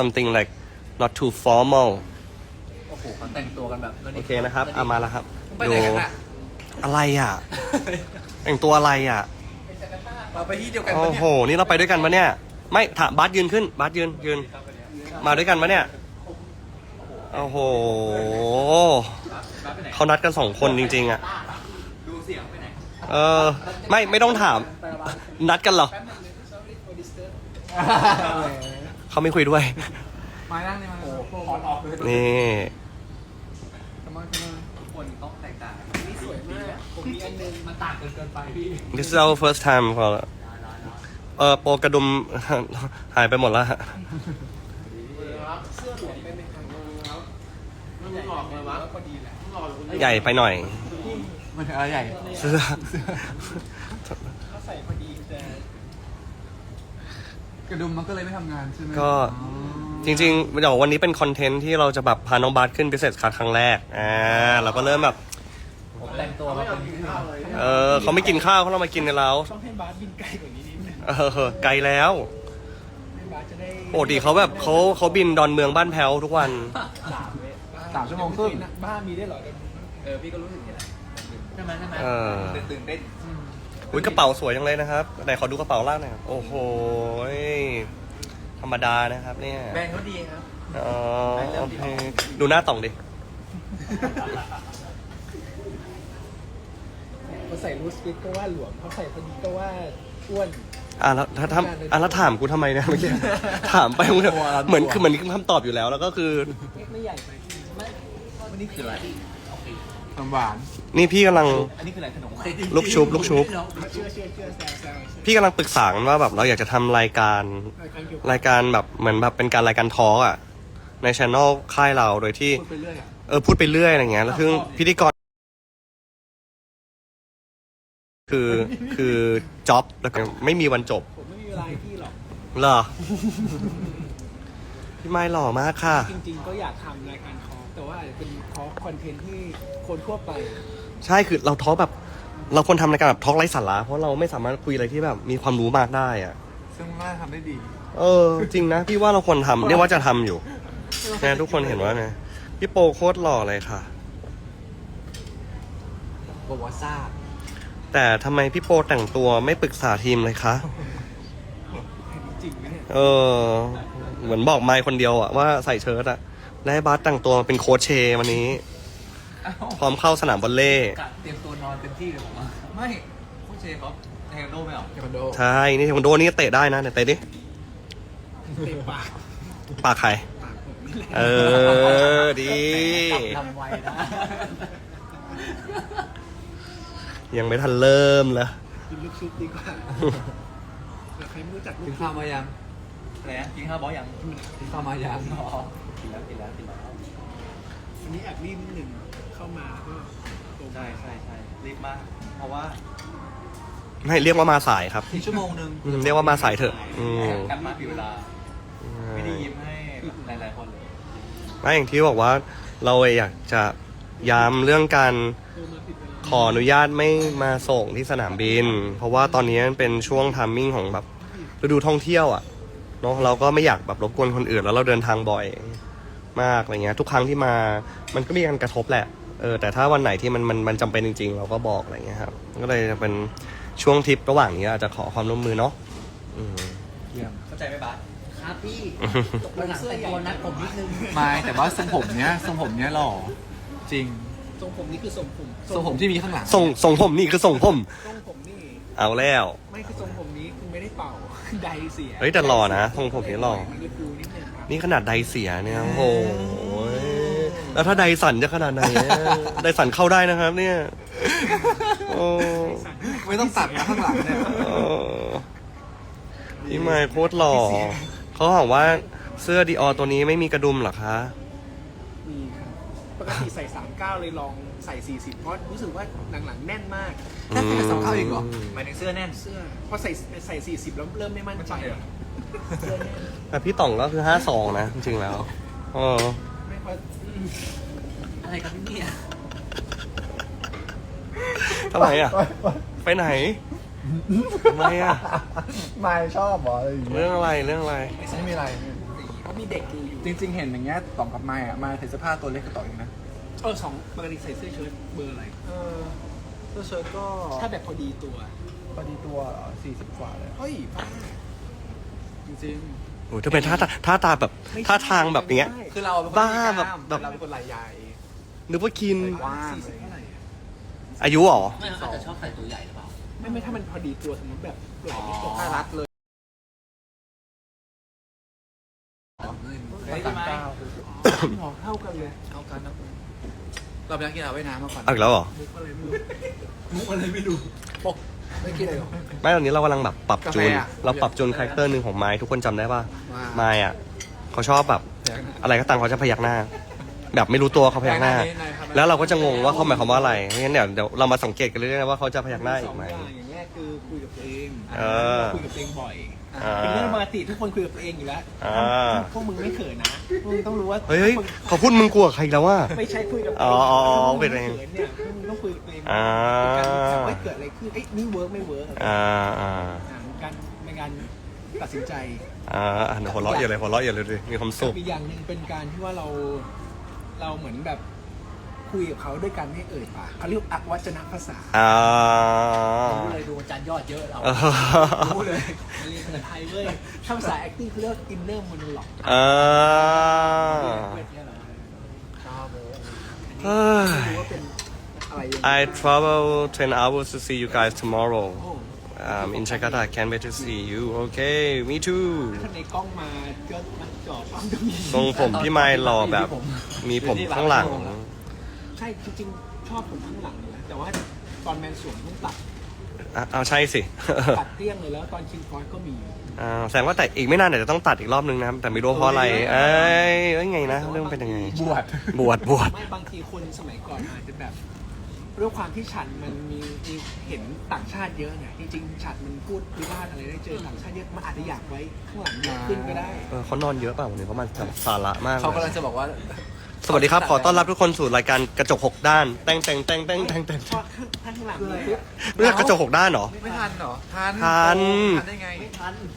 something like not too formal โอ้โหเขาแต่งตัวกันแบบโอเคนะครับเอามาแล้วครับไปไหนกันอะอะไรอะ แต่งตัวอะไรอะ เราไปที่เดียวกันโอ้ปะเนี่ยโห นี่เราไปด้วยกันปะเนี่ย ไม่ถามบัสยืนขึ้นบัสยืนยืน มาด้วยกันปะเนี่ย โอ้โหไปไหนเขานัดกันสองคนจริง ๆ อะ ดูเสียงไปไหนเออ ไม่ ไม่ต้องถาม นัดกันเหรอเขาไม่คุยด้วย มานั่งนี่มาโอ้ขอออกเลยนี่ทำไมทำไมทุกคนต้องแตกต่างนี่สวยมากผมมีอันนึงมันต่างกันเกินไปพี่ this is our first time for เออโปรกระดุม หายไปหมดแล้วฮะเสื้อหลวมไปไหมครับมันหลอกเลยวะพอดีแหละหลอกเลยใหญ่ไปหน่อย มันอะไรใหญ่ เสื้อ เขาใส่พอดีแต่ กระดุมมันก็เลยไม่ทำงานใช่ไหมก็จริงๆเดี๋ยววันนี้เป็นคอนเทนต์ที่เราจะแบบพาน้องบาสขึ้น business class ครั้งแรกอ่าเราก็เริ่มแบบ ผมแต่งตัวมาเป็นเออเขาไม่กินข้าวเขาเรามากินกันแล้วต้องให้บาสบินไกลกว่านี้นิดนึงเออไกลแล้วให้บาสจะได้ปกติเขาแบบเขาเขาบินดอนเมืองบ้านแพ้วทุกวัน สามเว้ยสามชั่วโมงครึ่ง บ้านมีได้เหรอเดี๋ยวเออพี่ก็รู้สึกอย่างนี้แหละใช่ไหมใช่ไหมเออ ตื่นเต้นอุ้ ยกระเป๋าสวยจังเลยนะครับไหนขอดูกระเป๋าล่างหน่อยครับโอ้โหธรรมดานะครับเนี่ยแบรนด์เขาดีครับอ๋อโอเคดูหน้าต่องดิ เขาใส่รูสฟิตก็ว่าหลวมเขาใส่พอดีก็ว่าอ้วน อะแล้วถ้าทำอะแล้วถามกูทำไมเนี่ยเมื่อกี้ ถามไปมึงเหมือนคือเหมือนคำตอบอยู่แล้ว แล้วก็คือเล็กไม่ใหญ่ไปไม่วันนี้คืออะไร ขนมหวาน นี่พี่กำลังอันนี้คืออะไรขนมหวานลูกชุบลูกชุบ เชื่อเชื่อเชื่อแซวแซวพี่กำลังปรึกษากันว่าแบบเราอยากจะทำรายการรายการเกี่ยวกับรายการแบบเหมือนแบบเป็นการรายการทอล์กอะ ในช anel ค่ายเราโดยที่ พูดไปเรื่อยอะเออพูดไปเรื่อยอะไรเงี้ยแล้วซึ่งพิธีกร คือคือจ็อบแล้วก็ไม่มีวันจบผมไม่มีเวลาให้พี่หรอก เหรอ พี่ไม้หล่อมากค่ะ จริงๆ ก็อยากทำรายการทอล์ก แต่ว่าอาจจะเป็นทอล์กคอนเทนต์ที่คนทั่วไป ใช่คือเราทอล์กแบบ เราควรทำรายการแบบทอล์กไร้สาระเพราะเราไม่สามารถคุยอะไรที่แบบมีความรู้มากได้อะซึ่งน่าทำได้ดี เออ จริงนะ พี่ว่าเราควรทำเรียกว่าจะทำอยู่นะทุกคนเห็นว่าไงพี่โปโคตรหล่อเลยค่ะ บอกว่าทราบแต่ทำไมพี่โปแต่งตัวไม่ปรึกษาทีมเลยคะ จริงไหมเนี่ย เออ เหมือนบอกไมค์คนเดียวอะว่าใส่เชิ้ตอะ แล้วให้บาสแต่งตัวมาเป็นโค้ชเชวันนี้พร้อมเข้าสนามบอลเล่กะเตรียมตัวนอนเต็มที่เลยผมว่าไม่ผู้เชฟเขาเทควันโดไม่เหรอเทควันโดใช่นี่เทควันโดนี่เตะได้นะเตะดิเตะปากปากใครปากผมนี่แหละเออดี ทำไวนะยังไม่ทันเริ่มเลยกินลูกชุบดีกว่าเผื่อใครไม่รู้จักลูกิกนชุข้าวบมายังอะไรนะกินข้าวบอสยังกินข้าวมายังอ๋อ กินแล้วกินแล้วกินแล้วอันนี้แอบรีบนิดหนึ่งเข้ามาแล้วก็โตใช่ใช่ใช่รีบมากเพราะว่าไม่เรียกว่ามาสายครับ อีกชั่วโมงหนึ่งอืมเรียกว่ามาสายเถอะอืมกลับมาผิดเวลา ไม่ได้ยิ้มให้หลายๆคนเลย ไม่อย่างที่บอกว่าเราอยากจะย้ำเรื่องการโตมาผิดเวลาขออนุญาตไม่มาส่งที่สนามบิน เพราะว่าตอนนี้มันเป็นช่วงทัมมิ่งของแบบฤดูท่องเที่ยวอะเนาะเราก็ไม่อยากแบบรบกวนคนอื่นแล้วเราเดินทางบ่อย มากอะไรเงี้ยทุกครั้งที่มามันก็มีการกระทบแหละเออแต่ถ้าวันไหนที่มันมันมันจำเป็นจริง ๆ เราก็บอกอะไรเงี้ยครับก็เลยจะเป็นช่วงทริประหว่างนี้อาจจะขอความร่วมมือเนาะอืมเยี่ยมเข้าใจไหมบาสครับพี่ตกลงเสื้อใหญ่ตัวนัดผมนิดนึงไม่แต่ว่าทรงผมเนี้ยทรงผมเนี้ยหล่อจริงทรงผมนี่คือทรงผมทรงผมที่มีข้างหลังส่งส่งผมนี่คือส่งผมทรงผมนี่ เอาแล้ว ไม่คือทรงผมนี้คือไม่ได้เป่า ไดเสียเฮ้ยแต่หล่อนะทรงผมนี่หล่อ มันก็ดูนิดนึงครับนี่ขนาดไดเสียเนี่ยโอ้โหแล้วถ้าไดสันจะขนาดไหนเนี่ยไดสันเข้าได้นะครับ เนี่ยโอ้ไม่ต้องตัดนะข้างหลังเนี่ยเออพี่ไมค์โคตรหล่อเขาบอกว่าเสื้อดีออตัวนี้ไม่มีกระดุมเหรอคะ มีครับปกติใส่39เลยลอง ใส่ 40 เพราะรู้สึกว่าหลังๆแน่นมากแค่สองเข้าอีกเหรอ หมายถึงเสื้อแน่น เสื้อพอใส่ใส่ 40 แล้วเริ่มไม่มั่นใจเสื้อแน่นแต่พี่ต่องก็คือห้าสองนะ จริงๆแล้วเออไม่พออืมอะไรครับพี่เนี่ยทำไมอะ ไปไหนทำไมอะ ไม่ชอบเหรออะไรอย่างเงี้ยเรื่องอะไรเรื่องอะไร ไม่มีอะไรมีเด็กดูอยู่จริงๆ เห็นอย่างเงี้ยต่องกับไม้อะมาใส่เสื้อผ้าตัวเล็กกับต่องเองนะ เออสองปกติใส่เสื้อเชิ้ตเบอร์อะไร เออเสื้อเชิ้ตก็ถ้าแบบพอดีตัว พอดีตัวสี่สิบกว่าเลย เฮ้ยบ้าจริงโอ้ยถ้าเป็นท่าตาท่าตาแบบท่าทางแบบเนี้ยๆคือเราเป็นคนบ้าที่กล้มแบบ เราเป็นคนไหล่ใหญ่นึกว่ากินกว้างสี่สิบเท่าไหร่อะอายุเหรอ ไม่เขาอาจจะชอบใส่ตัวใหญ่หรือเปล่า ไม่ไม่ถ้ามันพอดีตัวสมมติแบบไหล่ไม่ตกน่ารักเลยเฮ้ยพี่ไม้เก้าหมอเท่ากันเลยเท่ากันนะ เราไปนักกีฬาว่ายน้ำมาก่อนเอาอีกแล้วเหรอ มุกอะไรไม่รู้มุกอะไรไม่รู้ปกไม่กินเลยเหรอ ไม่ตอนนี้เรากำลังแบบปรับจูน กาแฟอะเราปรับจูนคาแรคเตอร์หนึ่งของไม้ทุกคนจำได้ป่ะว่า ไม้อะเขาชอบแบบแพงนะ อะไรก็ตามเขาจะพยักหน้า แบบไม่รู้ตัวเขาพยักหน้าแพงนะนี่นายครับ แล้วเราก็จะงงว่าเขาหมายความว่าอะไรงั้นเดี๋ยวเดี๋ยวเรามาสังเกตกันเรื่อยๆนะว่าเขาจะพยักหน้าอีกไหมสงอย่างอย่างแรกคือคุยกับตัวเองเออ คุยกับตัวเองบ่อยอ่า เป็นเรื่องปกติทุกคนคุยกับตัวเองอยู่แล้วอ่า พวกมึงไม่เขินนะพวกมึงต้องรู้ว่าเฮ้ยเฮ้ยเขาพูดมึงกลัวใครอีกแล้วว่า ไม่ใช่คุยกับอ๋ออ๋ออ๋อเป็เป็นนเอเองงเขินเนี่ยพวกมึงต้องคุยกับตัวเองอ่า เป็นการแบบว่าเกิดอะไรขึ้นเอ้ยนี่เวิร์กไม่เวิร์กอะไรอ่าอ่าอ่าเป็นการเป็นการตัดสินใจ อ่าอ่าเดี๋ยวหัวเราะอย่าเลยหัวเราะอย่าเลยดิมีความสุข อีกอย่างหนึ่งเป็นการที่ว่าเราเราเหมือนแบบ คุยกับเขาด้วยกันไม่เอ่ยปากเขาเรียกอวัจนภาษาอ่า รู้เลยดูอาจารย์ยอดเยอะเราเออรู้เลยเรียนภาษาไทยเว้ยถ้าภาษา acting เขาเรียก inner monologue อ่าเนี่ยเหรอเฮ้ย รู้ว่าเป็นอะไรยังไง I travel 10 hours to see you guys tomorrow โอ้ um, in Jakarta can't wait to see you okay me too ถ้าในกล้องมาก็มันจอดปั๊มก็มีทรงผมพี่ไมล์หล่อแบบ มีผมข้างหลัง ใช่จริงๆ ชอบผมข้างหลังเลยนะแต่ว่าตอนแมนสวมต้องตัดอะเอาใช่สิ ตัดเตี้ยงเลยแล้วตอนคิงฟอยก็มีอ่าแสดงว่าแต่อีกไม่นานเดี๋ยวจะต้องตัดอีกรอบนึงนะครับ แต่ไม่รู้เพราะอะไร เอ้ยเอ้ยไงนะ เรื่องเป็นยังไง บวชบวชบวชไม่บางทีคนสมัยก่อนอาจจะแบบด้วยความที่ฉันมันมีมีเห็นต่างชาติเยอะไงจริงๆฉันมันพูดวิวาทอะไรได้เจอต่างชาติเยอะมันอาจจะอยากไว้ข้างหลังเยอะขึ้นก็ได้ เออเขานอนเยอะเปล่าวันนี้เขามาสาระมากเขาเลกำลัยงจะบอกว่า สวัสดีครับ ขอต้อนรับทุกคนสู่รายการกระจกหกด้าน แต้งแต้งแต้งแต้งแต้งแต้งเพราะข้างหลังมีปุ๊บรู้จักกระจกหกด้านเหรอ ไม่ทันเหรอ ทันทันทันได้ไง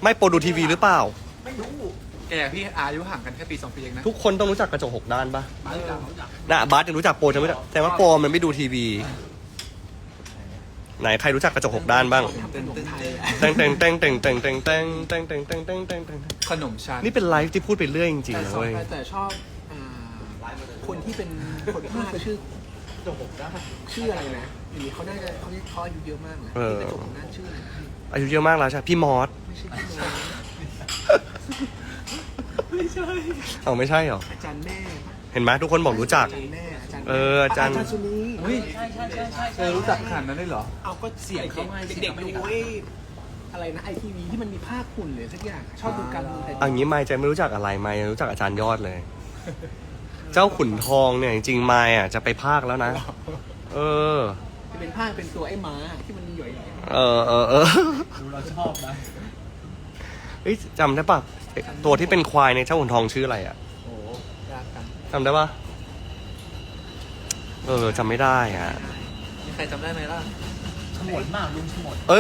ไม่โปรดูทีวีหรือเปล่าแกพี่อายุห่างกันแค่ปีสองปีเองนะทุกคนต้องรู้จักกระจกหกด้านปะมาจากรู้จักนะบาสยังรู้จักโปรจะไม่รู้จักแต่ว่าโปรมันไม่ดูทีวี ไหนใครรู้จักกระจกหกด้านบ้างทำขนมไทยแต้งแต้งแต้งแต้งแต้งแต้งแต้งแต้งแต้งแต้งแต้งแต้งแต้งขนมชั้นนี่เป็นไลฟ์ที่พูดไปเรื่อยจริงๆแต่นะสองเว้ยแต่ชอบอ่า คนที่เป็นคนภาคชื่อจงหกได้ชื่ออะไรนะหรือเขาน่าจะเขาเขาอายุเยอะมากนะที่เป็นจงหกนั่นชื่ออะไรนะอายุเยอะมากแล้วใช่พี่มอสไม่ใช่พี่โน้ตไม่ใช่เอาไม่ใช่เหรออาจารย์แม่เห็นไหมทุกคนบอกรู้จัก อาจารย์แม่อาจารย์เอออาจารย์อาจารย์สุนีเฮ้ยใช่ใช่ใช่ใช่เธอรู้จักขนาดนั้นได้เหรอ เอาก็เสียงเขาเด็กๆดูไอ้อะไรนะไอทีวีที่มันมีภาคหุ่นเลยสักอย่างชอบดูการเมืองแต่อันนี้ไม่ใจไม่รู้จักอะไรไม่รู้จักอาจารย์ยอดเลย เจ้าขุนทองเนี่ยจริงๆไม่อะจะไปภาคแล้วนะ เออ จะเป็นภาคเป็นตัวไอ้ม้าที่มันหย่อยเออเออเออดูเราชอบนะ เฮ้ยจำได้ปะตัวที่เป็นควายในเจ้าขุนทองชื่ออะไรอะโอ้ยากกันจำได้ปะเออจำไม่ได้อะ มีใครจำได้ไหมล่ะ ฉมดมากลุงฉมดเอ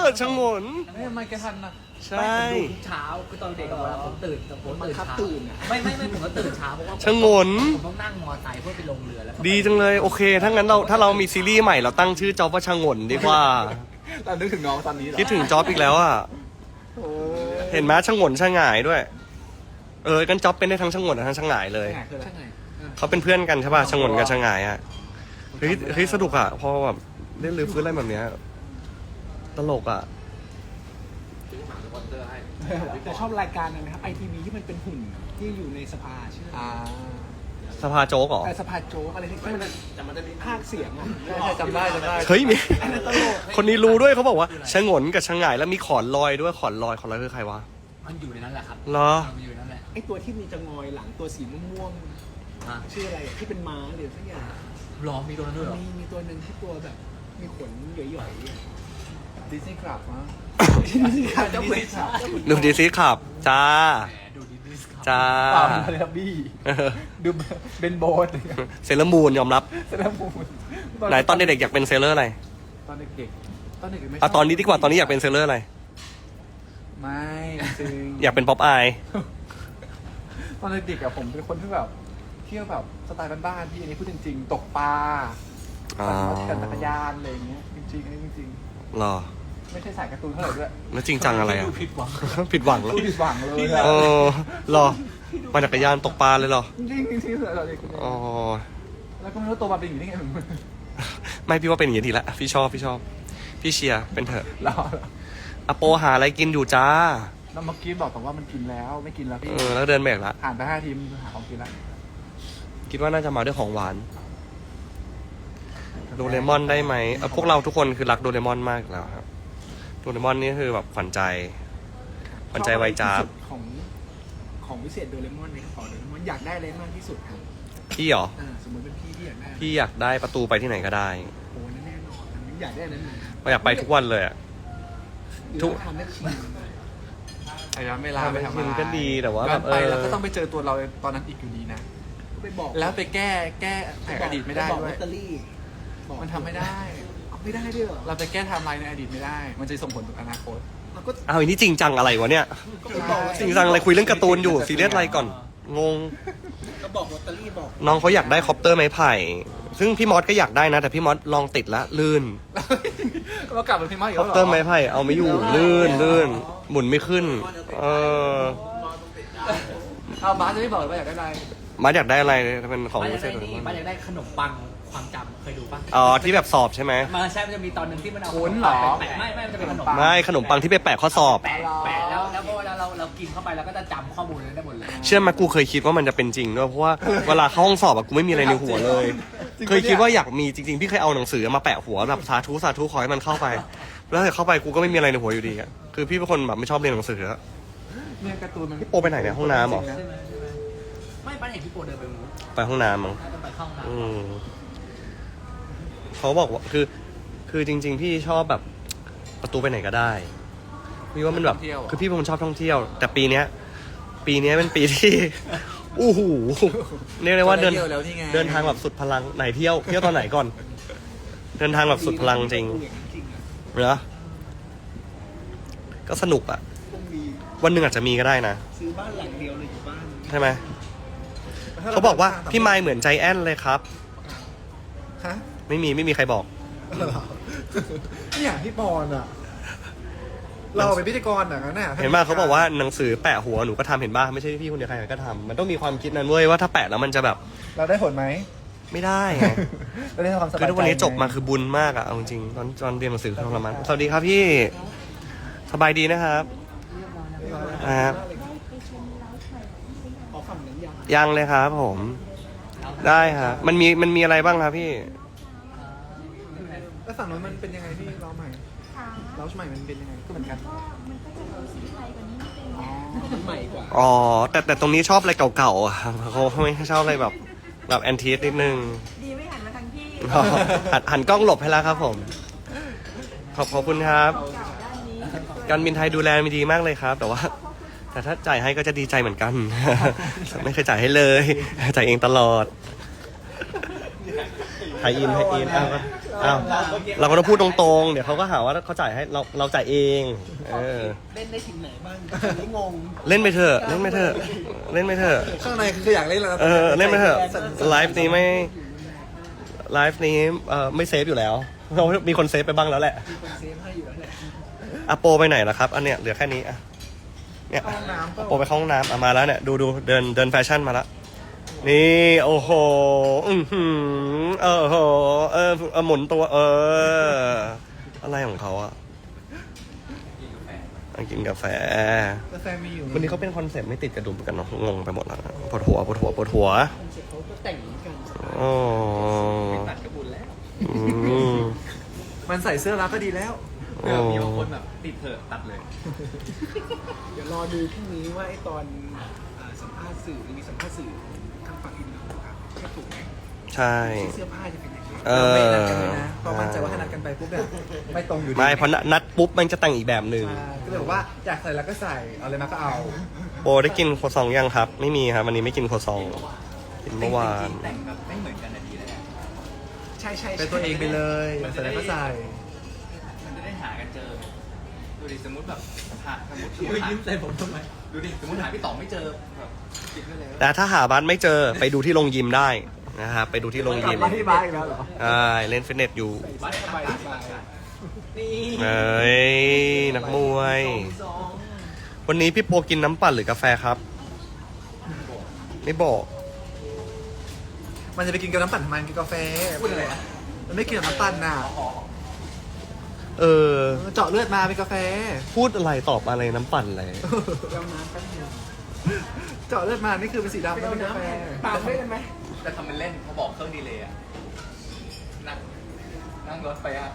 อช่างหมนเฮ้ยทำไมแกทันนะ ใช่ ไม่ผมดูทุกเช้าคือตอนเด็กอะเวลาผมตื่นผมๆบังตื่นคับเช้าตื่นอะไม่ไม่ไม่ผมก็ตื่นเช้าเพราะว่าช่างหมนผมต้องนั่งมอไซค์เพื่อไปลงเรือแล้วก็ดีจังเลยโอเค ถ้างั้นเราถ้าเรามีซีรีส์ใหม่เราตั้งชื่อจอบว่าช่างหนดีกว่า เรานึกถึงน้องตอนนี้เหรอคิดถึงจอบอีกแล้วอะ โอ้เห็นไหมช่างหนช่างหงายด้วย เออกันจอบเป็นได้ทั้งช่างหนและทั้งช่างหงายเลยง่ายคืออะไรใช่ไงอะเขาเป็นเพื่อนกันใช่ป่ะช่างหนกับช่างหงายอะ เฮ้ยเฮ้ยสนุกอะพอแบบได้รื้อฟื้นอะไรแบบเนี้ยตลกอะ แต่ชอบรายการนั้นนะครับไอทีวีที่มันเป็นหุ่นที่อยู่ในสภาชื่ออะไรอ่าสภาโจ๊กเหรอ แต่สภาโจ๊กอะไรที่มันแต่มันจะมีภาคเสียงอะใช่ใช่จำได้จำได้เฮ้ยมีอันนั้นตลกคนนี้รู้ด้วยเขาบอกว่าช่างหนกับช่างหงายแล้วมีขอนลอยด้วยขอนลอยขอนลอยคือใครวะมันอยู่ในนั้นแหละครับเหรอมันอยู่ในนั้นแหละไอตัวที่มีจะงอยหลังตัวสีม่วงอะๆชื่ออะไรอะที่เป็นม้าหรือสักอย่างรอมีตัวนั้นด้วยเหรอมีมีตัวหนึ่งที่ตัวแบบมีขนหย่อยๆอะดิสนีย์คลับมั้ งเจ้าขุนทองดูดีซิขับจ้าแหมดูดิสนีย์ครับ จ้าเปล่าเทเลบี้ดูเบนโบสเซเลอร์มูนยอมรับเซเลมูนไหนตอนเด็กๆอยากเป็นเซเลอร์อะไรตอนเด็กๆตอนเด็กๆไม่ชอะบตอนนี้ดีกว่าตอนนี้อยากเป็นเซเลอร์อะไร ไม่จริงอยากเป็นป๊อปอาย ตอนเด็กๆอะผมเป็นคนที่แบบเที่ยวแบบสไตล์บ้านๆพี่อันนี้พูดจริง ๆ ตกปลาอ๋อปั่นจักรยานอะไรอย่างเงี้ยจริงๆอันนี้จริงหรอๆ ไม่ใช่สายการ์ตูนเท่าไหร่ด้วยแล้วจริงจังอะไรอะดูผิดหวัง ผิดหวังแล้วรู้ผิดหวังเลยเออะอหรอมาจักรยานตกปลาเลยเหรอ จริงๆจริงๆเลยเราเด็กคนนี้อ๋อ แล้วก็ไม่รู้ตัวมาเป็นอย่างนี้ได้ไงมึงไม่พี่ว่าเป็นอย่างนี้ดีละ พี่ชอบพี่ชอบ พี่เชียร์เป็นเถอะเราอโปหาอะไรกินอยู่จ้าแล้วเมื่อกี้บอกแต่ว่ามันกินแล้วไม่กินแล้วพี่ เออแล้วเดินเบรกละ ผ่านไปห้าทีมหาของกินแล้วคิดว่าน่าจะมาด้วยของหวาน โดเรมอนได้ไหมเออพวกเราทุกคนคือรักโดเรมอนมากอยู่แล้วครับโด เรมอนนี่คือแบบขวัญใจขวัญใจวัยจ้าบชอบอะไรที่สุดของของพิเศษโดเรมอนในกระเป๋าโดเรมอนอยากได้อะไรมากที่สุดครับพี่เหรออ่าสมมติเป็นพี่ที่อยากได้พี่อยากได้ประตูไปที่ไหนก็ได้โอ้นั่นแน่นอนอันนี้อยากได้อันนั้นเลยอยากไปทุกวันเลยอะทุทุกกทำได้ชิมระยะเวลาไปทำมันอะไรก็ดีแต่ว่าย้อนแบบไปเออแล้วก็ต้องไปเจอตัวเราตอนนั้นอีกอยู่ดีนะไปบอกแล้วไปแก้แก้แผลอดีตไม่ได้ปบอกด้วลยอตเตอรี่บอกมันทำไม่ได้เอา ไม่ได้ด้วยเหรอเราไปแก้ไทม์ไลน์ในอดีตไม่ได้ มันจะส่งผลต่ออนาคตเอาก็เอาอันนี้จริงจังอะไรวะเนี่ย ก็ไปบอกลอตเตจอริงรี่จังอะไรคุยเรื่องการ์ตูนอยู่ซีเรียสอะไรก่อน งง ก็บอกลอตเตอรี่บอกน้องเขาอยากได้คอปเตอร์ไม้ไผ่ ซึ่งพี่มอสก็อยากได้นะ แต่พี่มอสลองติดละลื่น เรากลับมาพี่มาอีกคอแล้วปเหรอเตอร์ไม้ไผ่เอาไม่อยู่ลื่นลื่นหมุนไม่ขึ้น เออเอาบาสจะไม่บอกเลยว่าอยากได้อะไร มาอยากได้อะไรเป็นของบ้านอพิยากเศษได้หรือนี่เปบ้านล่าอยากได้ขนมปัง ความจำเคยดูปะอ๋อที่แบบสอบใช่ไหมมาใช่มันจะมีตอนหนึ่งที่มันเอาคุ้นเหรอแปะไม่ไม่มันจะเป็นขนมไม่ขนมปังที่ไปแปะข้อสอบ แปะแปะแล้วแล้วพอเวลาเราเรากินเข้าไปเราก็จะจำข้อมูลนั้นได้หมดเลยเชื่อไหมกูเคยคิดว่ามันจะเป็นจริงด้วยเพราะว่าเวลาเข้าห้องสอบอะกูไม่มีอะไรในหัวเลยจริงปะเนี่ยเคยคิดว่าอยากมีจริงๆพี่เคยเอาหนังสือมาแปะหัวแบบสาธุสาธุขอให้มันเข้าไป แล้วแต่เข้าไปกูก็ไม่มีอะไรในหัวอยู่ดีอะคือพี่เป็นคนแบบไม่ชอบเรียนหนังสืออะเนี่ยการ์ตูนมันพี่โปไปไหนเนี่ยห้องน้ำเหรอใช่ไหมใช่ไหมไม่บ้านเห็นพี่โปเดินไปนู้นไปห้องน้ำมั้งน่าจะไปเข้าห้องน้อืม เขาบอกว่าคือ คือจริง ๆ พี่ชอบแบบประตูไปไหนก็ได้ พี่ว่ามันแบบคือพี่เป็นคนชอบท่องเที่ยว แต่ปีเนี้ย ปีเนี้ยเป็นปีที่ อู้หูเรียกได้ว่าเดินที่ยวแล้วนี่ไงเดินทางแบบสุดพลังไหนเที่ยว เที่ยวตอนไหนก่อน เดินทางแบบสุดพลังจริงอย่างนั้นจริงอะเหรอก็สนุกอะต้องมีวันหนึ่งอาจจะมีก็ได้นะ ซื้อบ้านหลังเดียวเลยอยู่บ้านใช่ไหม เขาบอกว่าพี่ไมค์เหมือนใจแอนเลยครับ ฮะ ไม่มีไม่มีใครบอกนี่อย่างพี่ปอนอะ เราเป็นพิธีกรอะงั้นน่ะเห็นป่ะเขาบอกว่าหนังสือแปะหัวหนูก็ทำเห็นป่ะไม่ใช่พี่คนเดียวใครก็ทำมันต้องมีความคิดนั้นเว้ยว่าถ้าแปะแล้วมันจะแบบ เราได้ผลไหมไม่ได้ไงเราได้ความสบายคือใจทุกวันนี้จบมาคือบุญมากอะเอาจริงๆตอนตอนเรียนหนังสือคือทรมานสวัสดีครับพี่ สบายดีนะครับนะครับขอฝั่งนั้นยังยังเลยครับผม ได้ครับมันมีมันมีอะไรบ้างครับพี่ แล้วฝั่งนู้นมันเป็นยังไงพี่เราใหม่ค่ะเราใหม่มันเป็นยังไงก็เหมือนกันก็มันก็จะดูสีไทยกว่านี้นิดนึงอ๋อมันใหม่กว่าอ๋อแต่แต่ตรงนี้ชอบอะไรเก่าๆอะครับเขาไม่ชอบอะไรแบบแบบแอนทีสนิดนึงดีไม่หันมาทางพี่อ๋อหันหันกล้องหลบให้แล้วครับผม ขอบขอบคุณครับ เก่าด้านนี้การบินไทยดูแลมีดีมากเลยครับ แต่ว่า แต่ถ้าจ่ายให้ก็จะดีใจเหมือนกัน ไม่เคยจ่ายให้เลย จ่ายเองตลอดไทยอินไทยอินอ้าว อ้าวเราก็ต้องพูดตรงๆ เดี๋ยวเขาก็หาว่าเขาจ่ายให้เราเราจ่ายเองเออเล่นได้ถึงไหนบ้างอันนี้งงเล่นไปเถอะ เล่นไปเถอะ เล่นไปเถอะ ข้างในคืออยากเล่นแล้วเออ เล่นไปเถอะไลฟ์นี้ไม่ไลฟ์นี้เออไม่เซฟอยู่แล้วเรามีคนเซฟไปบ้างแล้วแหละมีคนเซฟให้อยู่แล้วแหละอะโปไปไหนล่ะครับ อันเนี้ยเหลือแค่นี้อะเนี่ยห้องน้ำอะโปไปเข้าห้องน้ำอะมาแล้วเนี่ยดูดูเดินเดินแฟชั่นมาแล้ว นี่ โอ้โห อือหือเออโหเออเออหมุนตัว เออ อะไรของเขาอะอะกินกาแฟ กาแฟมีอยู่วันนี้เขาเป็นคอนเซ็ปต์ไม่ติดกระดุมกันเนาะงงไปหมดแล้วปวดหัวปวดหัวปวดหัวคอนเซ็ปต์เขาก็แต่งเหมือนกันอ๋อตัดกระบุนแล้วอืมมันใส่เสื้อรักก็ดีแล้วโอ้มีบางคนแบบติดเถอะตัดเลย เดี๋ยวรอดูพรุ่งนี้ว่าไอ้ตอนอ่าสัมภาษณ์สื่อหรือมีสัมภาษณ์สื่อ ทางฝั่งอินโดครับแค่ถูกไหมใช่ เสื้อผ้าจะเป็นยังไงเอเราอไม่นัดกันเลยนะเพราะมั่นใจว่าถ้านัดกันไปปุ๊บเนี่ยไม่ตรงอยู่ดีไม่เพราะนัดปุ๊บมันจะแต่งอีกแบบหนึ่ง ใช่ก็เลยบอกว่าอยากใส่แล้วก็ใส่เอาอะไรมาก็เอาโบได้กินโคซองยังครับ ไม่มีครับวันนี้ไม่กินโคซองกินเมื่อวานแต่งแบบไม่เหมือนกันนะดีแล้วใช่ใช่เป็นตัวเองไปเลยอยากใส่แล้วก็ใส่มันจะได้หากันเจอดูดิสมมติแบบหาสมมติยิ้มใส่ผมทำไม ดูดิสมมติหาพี่ต่องไม่เจอแบบติดไปเลยแต่ถ้าหาบ้านไม่เจอไปดูที่โรงยิมได้นะครับไปดูที่โรงยิมมาที่บ้านอีกแล้วเหรอใช่เล่นฟิตเนสอยู่บ้านสบายสบายนี่เอ้ยนักมวยวันนี้พี่โปกินน้ำปั่นหรือกาแฟครับ ไม่บอกมันจะไปกินกับน้ำปั่นทำไมกินกาแฟพูดอะไรนะมันไม่กินกับน้ำปั่นน่ะ เออ เจาะเลือดมาเป็นกาแฟ พูดอะไรตอบอะไรน้ำปั่นอะไรเจ้าน้ำแป๊บเดียวเจาะเลือดมา นี่คือเป็นสีดำไม่เป็นกาแฟ ตามได้ไหมจะทำเป็นเล่นเขาบอกเครื่องดีเลย์อะนั่งนั่งรถไปอะ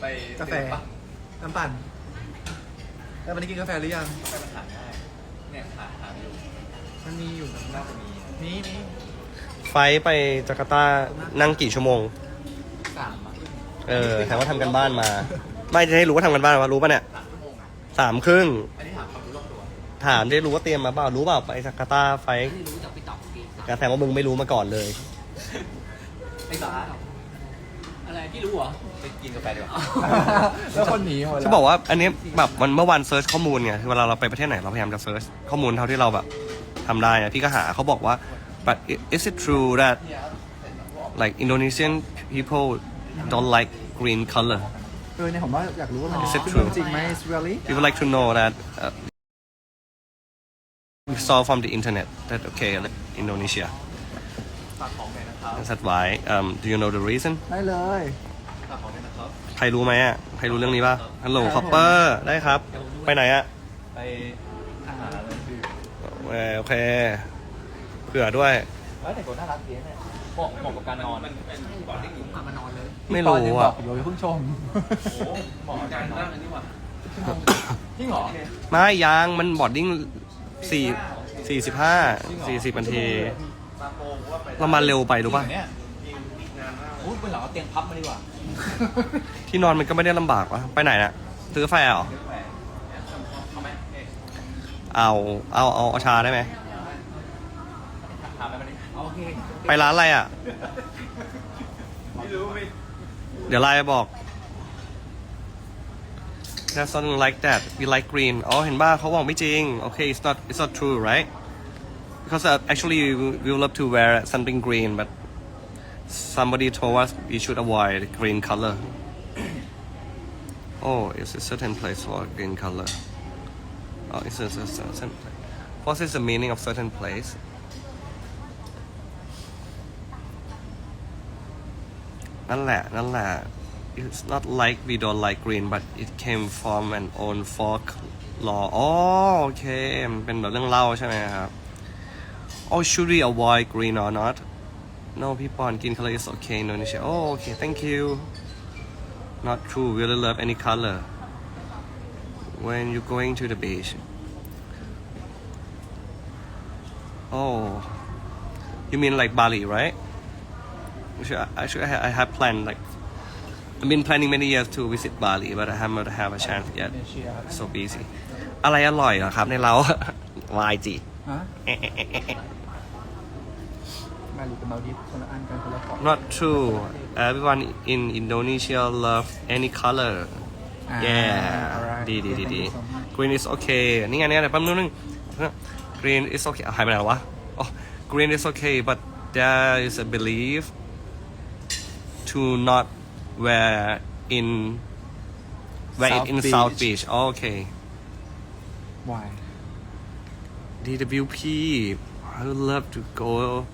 ไปกาแฟปะน้ำปั่น แล้ววันนี้กินกาแฟหรือยังไปมันหาง่ายเนี่ยหาหาอยู่มันมีอยู่น่าจะมีมีมี ไฟท์ไปจาการ์ตานั่งกี่ชั่วโมง สามอะ เออแต่ว่าทำกันบ้านมา ไม่จะให้รู้ว่าทำกันบ้านมารู้ป่ะเนี่ยสามชั่วโมงอะสามครึ่ง อันนี้ถามความรู้รอบตัวถามได้รู้ว่าเตรียมมาเปล่ารู้เปล่าไปจาการ์ตาไฟท์ไม่รู้จากพี่ตอบพี่กระแสว่ามึงไม่รู้มาก่อนเลย ไอ้สาระอะไรพี่รู้เหรอ ไปกินกาแฟดีกว่าแล้วคนหนีหมดจะบอกว่าอันนี้แบบมันเมื่อวันเซิร์ชข้อมูลไงคือเวลาเราไปประเทศไหนเราพยายามจะเซิร์ชข้อมูลเท่าที่เราแบบทำได้อะพี่ก็หาเขาบอกว่า but is it true that like Indonesian people don't like green color เออเนี่ยผมว่าอยากรู้ว่ามัน Is it เป็น true? เรื่องจริงไหม Is really people like to know that uh, we saw from the internet that okay like Indonesia ฝากของหน่อยนะครับ is that why um, do you know the reason ได้เลย ฝากของหน่อยนะครับ ใครรู้ไหมอะ ใครรู้เรื่องนี้ป่ะ ฮัลโหลคอปเปอร์ ได้ครับ ไปไหนอะไปหาอะไรดื่มเออโอเค เผื่อด้วยเฮ้ยแต่ก็น่ารักดีนะเนี่ย เหมาะเหมาะกับการนอนมันเป็นบอดดิ้งอยู่มามานอนเลยไม่รู้อะอยู่เพิ่งชมโอ้โหเหมาะกับการนอนอันนี้ว่ะจริงเหรอไม่ยางมันบอร์ดดิ้งสี่สี่สิบห้าสี่สิบนาทีมาโปงว่าไปเรามาเร็วไปรู้ป่ะเนี่ยนานมากอุ้ยเป็นเหรอเอาเตียงพับมาดีกว่า ที่นอนมันก็ไม่ได้ลำบากวะไปไหนน่ะซื้อกาแฟเหรอแหมเอาไหมเอ๊ะเอาเอาเอาเอาชาได้ไหม ถามไปมันดิ โอเค ไปร้านอะไรอ่ะ ไม่รู้ไม่ เดี๋ยวไลน์ไปบอก That's something like that we like green อ๋อเห็นป่ะเขาบอกไม่จริง okay it's not it's not true right because uh, actually we we would love to wear something green but somebody told us we should avoid green color oh it's a certain place for green color oh it's a, a certain what is the meaning of certain place นั่นแหละ นั่นแหละ it's not like we don't like green but it came from an own folk law อ๋อโอเค มันเป็นแบบเรื่องเล่าใช่ไหมครับ oh should we avoid green or not no พี่ปอนกิน color is okay Indonesia oh okay thank you not true really love any color when you going to the beach oh you mean like Bali right Actually, I- actually, I ha- I have planned like I've been planning many years to visit Bali, but I haven't have a chance yet. So busy. อะไรอร่อยเหรอครับในเรา YG ฮะ เอ๊ะเอ๊ะเอ๊ะเอ๊ะเอ๊ะ มาหรือเป็นมาดิฟคนละอันกันคนละเกาะ Not true. Everyone in Indonesia love any color. อ่า Yeah. alright. ดีดีดีดี Thank you so much. Green is okay นี่ไงเนี่ยเดี๋ยวแป๊บนึง Green is okay หายไปไหนแล้ววะอ๋อ Green is okay but there is a belief to not wear in wear it in Beach. South Beach. Oh, okay. Why? DWP I would love to go